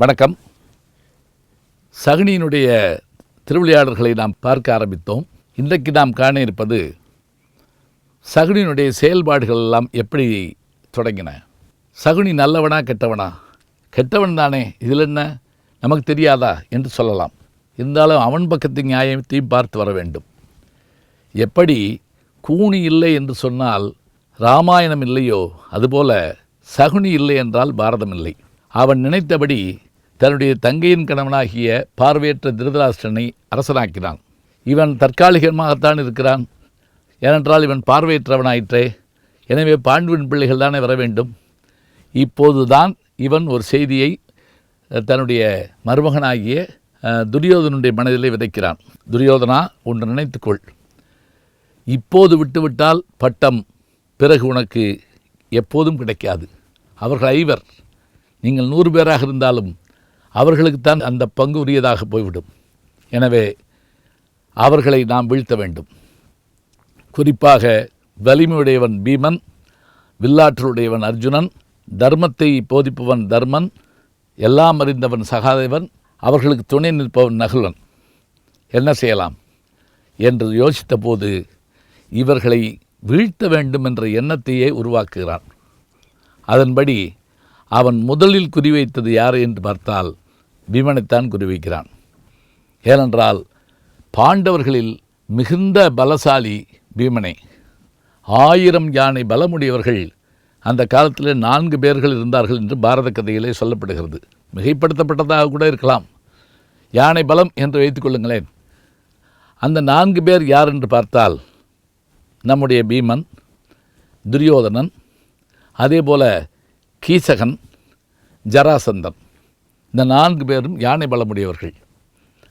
வணக்கம். சகுனியினுடைய திருவிளையாடல்களை நாம் பார்க்க ஆரம்பித்தோம். இன்றைக்கு நாம் காண இருப்பது சகுனியினுடைய செயல்பாடுகள் எல்லாம் எப்படி தொடங்கின? சகுனி நல்லவனா கெட்டவனா? கெட்டவன் தானே இதில் என்ன? நமக்கு தெரியாதா என்று சொல்லலாம். இருந்தாலும் அவன் பக்கத்து நியாயத்தையும் பார்த்து வர வேண்டும். எப்படி கூனி இல்லை என்று சொன்னால் ராமாயணம் இல்லையோ? அதுபோல சகுனி இல்லை என்றால் பாரதம் இல்லை. அவன் நினைத்தபடி தன்னுடைய தங்கையின் கணவனாகிய பார்வையற்ற திருதராஷ்டிரனை அரசனாக்கினான். இவன் தற்காலிகமாகத்தான் இருக்கிறான். ஏனென்றால் இவன் பார்வையற்றவனாயிற்றே. எனவே பாண்டுவின் பிள்ளைகள் தானே வர வேண்டும். இப்போதுதான் இவன் ஒரு செய்தியை தன்னுடைய மருமகனாகிய துரியோதனுடைய மனதிலே விதைக்கிறான். துரியோதனா ஒன்று நினைத்துக்கொள். இப்போது விட்டுவிட்டால் பட்டம் பிறகு உனக்கு எப்போதும் கிடைக்காது. அவர்கள் ஐவர். நீங்கள் நூறு பேராக இருந்தாலும் அவர்களுக்குத்தான் அந்த பங்கு உரியதாக போய்விடும். எனவே அவர்களை நாம் வீழ்த்த வேண்டும். குறிப்பாக வலிமையுடையவன் பீமன் வில்லாற்றலுடையவன் அர்ஜுனன் தர்மத்தை போதிப்பவன் தர்மன் எல்லாம் அறிந்தவன் சகாதேவன் அவர்களுக்கு துணை நிற்பவன் நகுலன். என்ன செய்யலாம்? என்று யோசித்தபோது இவர்களை வீழ்த்த வேண்டும் என்ற எண்ணத்தையே உருவாக்குகிறான். அதன்படி அவன் முதலில் குறிவைத்தது யார் என்று பார்த்தால் பீமனைத்தான் குறிவைக்கிறான். ஏனென்றால் பாண்டவர்களில் மிகுந்த பலசாலி பீமனை. ஆயிரம் யானை பலமுடையவர்கள் அந்த காலத்தில் நான்கு பேர்கள் இருந்தார்கள் என்று பாரத கதையிலே சொல்லப்படுகிறது. மிகைப்படுத்தப்பட்டதாக கூட இருக்கலாம். யானை பலம் என்று வைத்துக்கொள்ளுங்களேன் அந்த நான்கு பேர் யார் என்று பார்த்தால் நம்முடைய பீமன் துரியோதனன் அதேபோல கீசகன் ஜராசந்தன் இந்த நான்கு பேரும் யானை பலமுடையவர்கள்.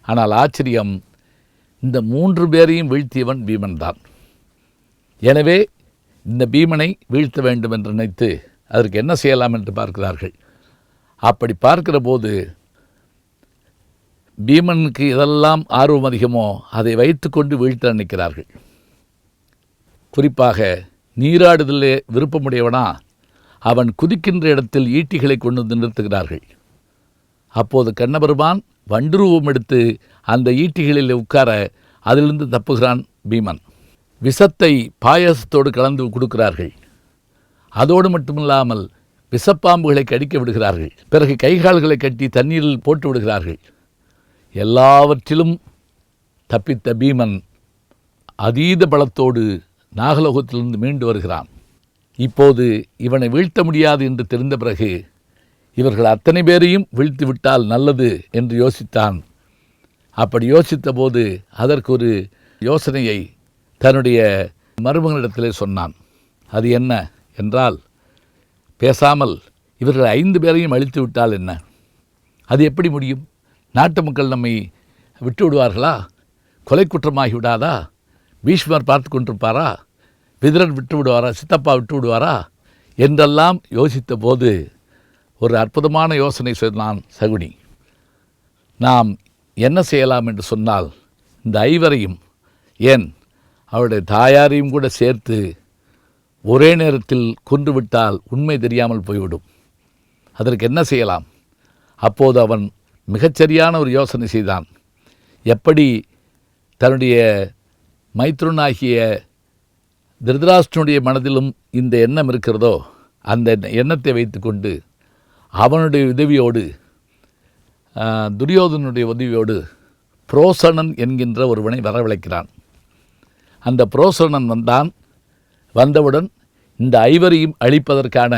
ஆனால் ஆச்சரியம் இந்த மூன்று பேரையும் வீழ்த்தியவன் பீமன் தான் எனவே இந்த பீமனை வீழ்த்த வேண்டும் என்று நினைத்து அதற்கு என்ன செய்யலாம் என்று பார்க்கிறார்கள். அப்படி பார்க்கிற போது பீமனுக்கு இதெல்லாம் ஆர்வம் அதிகமோ அதை வைத்துக்கொண்டு வீழ்த்த நினைக்கிறார்கள். குறிப்பாக நீராடுதலே விருப்பமுடையவனா அவன் குதிக்கின்ற இடத்தில் ஈட்டிகளை கொண்டு வந்து நிறுத்துகிறார்கள். அப்போது கண்ணபெருமான் வண்டுருவம் எடுத்து அந்த ஈட்டிகளில் உட்கார அதிலிருந்து தப்புகிறான் பீமன். விஷத்தை பாயாசத்தோடு கலந்து கொடுக்கிறார்கள். அதோடு மட்டுமில்லாமல் விஷப்பாம்புகளை கடிக்க விடுகிறார்கள். பிறகு கைகால்களை கட்டி தண்ணீரில் போட்டு விடுகிறார்கள். எல்லாவற்றிலும் தப்பித்த பீமன் அதீத பலத்தோடு நாகலோகத்திலிருந்து மீண்டு வருகிறான். இப்போது இவனை வீழ்த்த முடியாது என்று தெரிந்த பிறகு இவர்கள் அத்தனை பேரையும் வீழ்த்தி விட்டால் நல்லது என்று யோசித்தான். அப்படி யோசித்த போது அதற்கு ஒரு யோசனையை தன்னுடைய மருமகனிடத்திலே சொன்னான். அது என்ன என்றால் பேசாமல் இவர்கள் ஐந்து பேரையும் அழித்து விட்டால் என்ன? அது எப்படி முடியும்? நாட்டு மக்கள் நம்மை விட்டு விடுவார்களா கொலை குற்றமாகி விடாதா? பீஷ்மர் பார்த்து கொண்டிருப்பாரா? விதிரன் விட்டு விடுவாரா சித்தப்பா விட்டு விடுவாரா என்றெல்லாம் யோசித்த போது ஒரு அற்புதமான யோசனை சொன்னான் சகுனி. நாம் என்ன செய்யலாம் என்று சொன்னால் இந்த ஐவரையும் ஏன் அவருடைய தாயாரையும் கூட சேர்த்து ஒரே நேரத்தில் கொன்றுவிட்டால் உண்மை தெரியாமல் போய்விடும். அதற்கு என்ன செய்யலாம்? அப்போது அவன் மிகச்சரியான ஒரு யோசனை செய்தான். எப்படி தன்னுடைய மைத்ருனாகிய திருதராஷ்டனுடைய மனதிலும் இந்த எண்ணம் இருக்கிறதோ அந்த எண்ணத்தை வைத்துக்கொண்டு அவனுடைய உதவியோடு துரியோதனுடைய உதவியோடு புரோசனன் என்கின்ற ஒருவனை வரவழைக்கிறான். அந்த புரோசனன் வந்தான். வந்தவுடன் இந்த ஐவரையும் அழிப்பதற்கான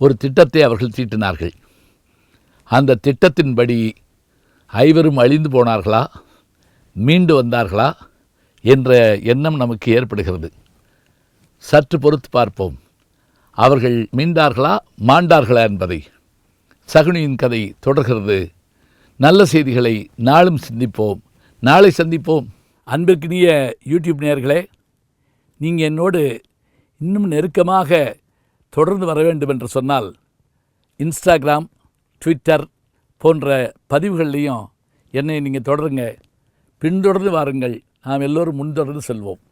ஒரு திட்டத்தை அவர்கள் தீட்டினார்கள் அந்த திட்டத்தின்படி ஐவரும் அழிந்து போனார்களா? மீண்டு வந்தார்களா? என்ற எண்ணம் நமக்கு ஏற்படுகிறது. சற்று பொறுத்து பார்ப்போம். அவர்கள் மீண்டார்களா மாண்டார்களா என்பதை. சகுனியின் கதை தொடர்கிறது. நல்ல செய்திகளை நாளும் சிந்திப்போம். நாளை சந்திப்போம். அன்பிற்கினிய யூடியூப் நேயர்களே நீங்கள் என்னோடு இன்னும் நெருக்கமாக தொடர்ந்து வர வேண்டும் என்று சொன்னால் இன்ஸ்டாகிராம் ட்விட்டர் போன்ற பதிவுகள்லேயும் என்னை நீங்கள் தொடருங்க. பின்தொடர்ந்து வாருங்கள். நாம் எல்லோரும் முன்தொடர்ந்து செல்வோம்.